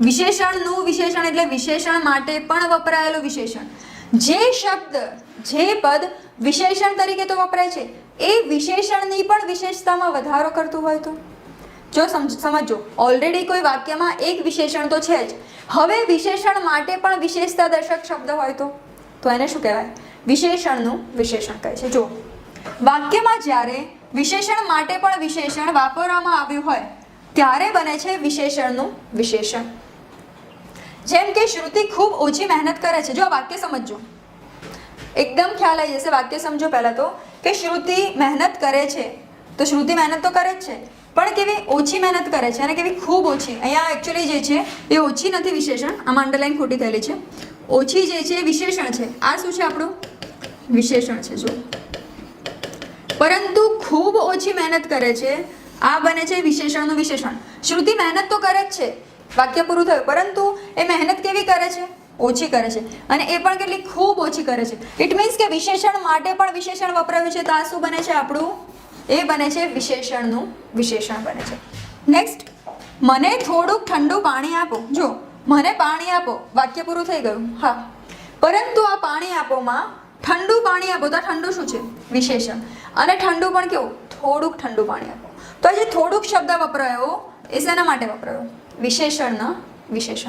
વિશેષણનું વિશેષણ એટલે વિશેષણ માટે પણ વપરાયેલું વિશેષણ. જે શબ્દ, જે પદ વિશેષણ તરીકે તો વપરાય છે, એ વિશેષણની પણ વિશેષતામાં વધારો કરતું હોય તો? જો સમજ સમજો ઓલરેડી કોઈ વાક્યમાં એક વિશેષણ તો છે જ. હવે વિશેષણ માટે પણ વિશેષતા દર્શક શબ્દ હોય તો? તો એને શું કહેવાય? વિશેષણનું વિશેષણ કહે છે. જો વાક્યમાં જ્યારે વિશેષણ માટે પણ વિશેષણ વાપરવામાં આવ્યું હોય, ત્યારે બને છે વિશેષણનું વિશેષણ. જેમ કે શ્રુતિ ખૂબ ઓછી મહેનત કરે છે. જો આ વાક્ય સમજો એકદમ ખ્યાલ આવી જશે વાક્ય સમજો પહેલાં તો, કે શ્રુતિ મહેનત કરે છે. તો શ્રુતિ મહેનત તો કરે જ છે, પણ કેવી ઓછી મહેનત કરે છે અને કેવી ખૂબ ઓછી. અહીંયા એકચ્યુઅલી જે છે, એ ઓછી નથી વિશેષણ. આમાં અંડરલાઈન ખોટી થયેલી છે. ઓછી જે છે એ વિશેષણ છે. આ શું છે આપણું? વિશેષણ છે જો પરંતુ ખૂબ ઓછી મહેનત કરે છે. આ બને છે વિશેષણનું વિશેષણ. શ્રુતિ મહેનત તો કરે જ છે. વાક્ય પૂરું થયું. પરંતુ એ મહેનત કેવી કરે છે? ઓછી કરે છે. અને એ પણ કેટલી ખૂબ ઓછી કરે છે. ઇટ મીન્સ કે વિશેષણ માટે પણ વિશેષણ વપરાયું છે. તો આ શું બને છે આપણું? એ બને છે વિશેષણનું વિશેષણ બને છે. નેક્સ્ટ મને થોડુંક ઠંડુ પાણી આપો. જો મને પાણી આપો. વાક્ય પૂરું થઈ ગયું. હા. પરંતુ આ પાણી આપોમાં ઠંડુ પાણી આપો. તો ઠંડુ શું છે? વિશેષણ. અને ઠંડુ પણ કેવું? થોડુંક ઠંડુ પાણી આપો. તો જે થોડુંક શબ્દ વપરાયો, એ શેના માટે વપરાયો? વિશેષણના વિશેષણ.